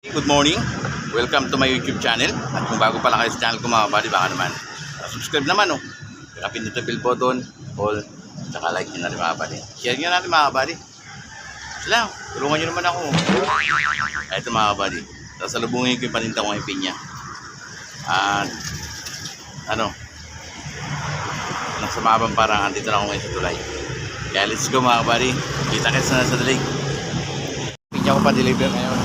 Good morning. Welcome to my YouTube channel. At kung bago pa lang kayo sa channel ko mga buddy, baka naman subscribe naman oh. Pindutin the bell button, all, tsaka like nyo na rin mga buddy. Share nyo na rin mga buddy. Sila, tulungan nyo naman ako. Ito mga buddy. Sasalubungin ko yung paninta ko ng pinya. At ano, nasa mabang parang andito na ako ngayon sa tulay. Kaya let's go mga buddy. Kita kita na sa dalig. Pinya ko pa deliver ngayon.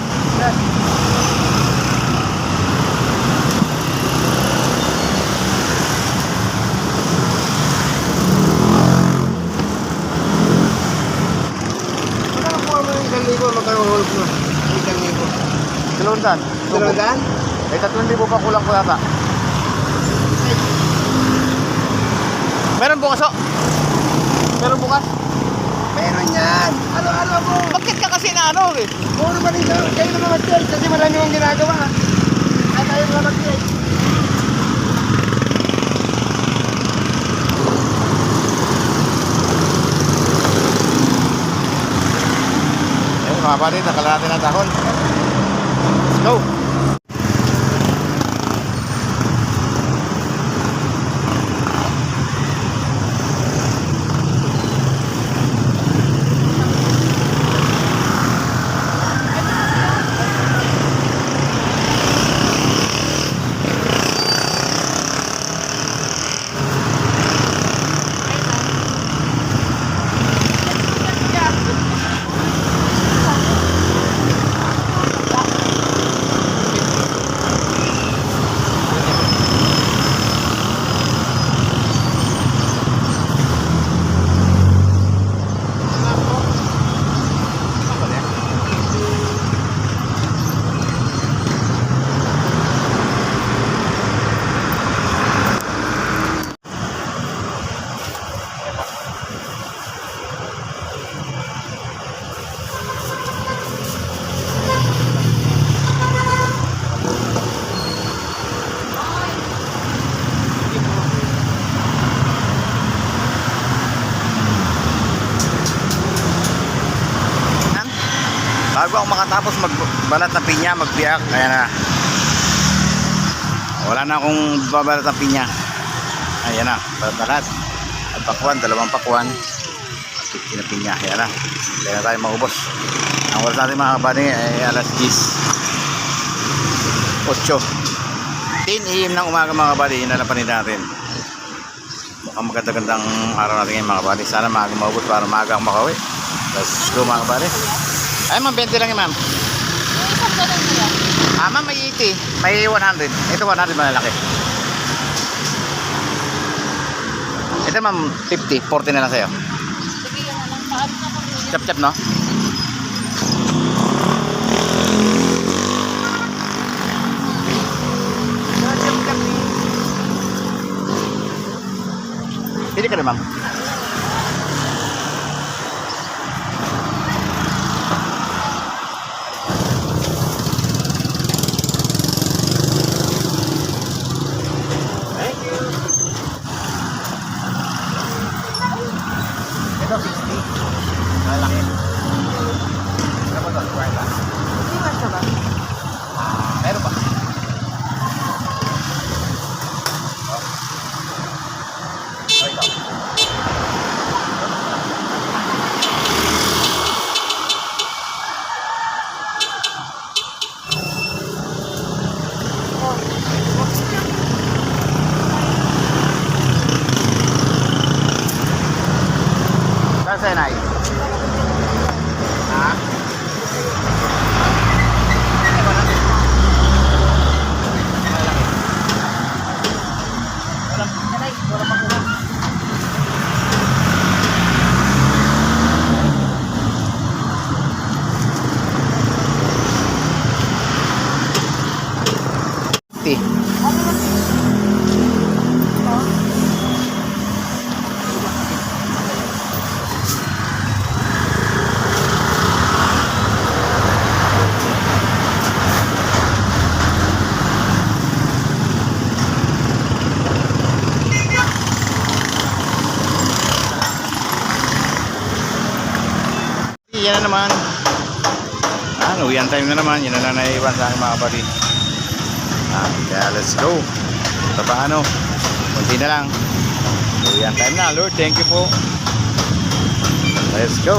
Libo. Dalawang. Dalawang? Eh, tatlong libo pa kulang ko yata. Meron bukas o? Meron bukas? Meron yan! Ano-ano mo? Bakit ka kasi na ano eh? Puro ba rin kayo na mag-check kasi marami mong ginagawa. At tayo na mag-check. Eh, mga pare, nakala natin ang dahon. Let's go! Bago ako makatapos magbalat ng pinya, magbiyak, kaya na. Wala na akong babalat ng pinya. Ayan na, balat. At pakwan, dalawang pakwan. At 50 na pinya, ayan na. Kaya na tayo maubos. Ang oras natin mga kabani ay alas 10. 8. 10 AM ng umaga mga kabani, inalapanin natin. Mukhang maganda-gandang araw natin ngayon mga kabani. Sana maaga maubos para maaga akong makauwi. Let's go mga kabani. Ay, ma'am, 20 lang yun, ma'am. Isang ganun mo yan. Ah, ma'am, may 80. May 100. Ito 100 malalaki. Ito, ma'am, 50. 40 na lang sa'yo. Sige, yan na lang. Paano na kami? Chap-chap, no? Pili ka rin, ma'am. Ito, 60. Malaki. Ano ba ito? Kwenta? Hindi ba siya ba? Ah, meron ba? Oh, ito. Saan sa'yo, Nay? Ha? Yan na naman. Ah, uwian time na naman. Yun na lang naiiwan sa akin mga kapatid. Ah, kaya let's go. Ito pa ano, kunti na lang. Uwian time na. Lord, thank you po. Let's go.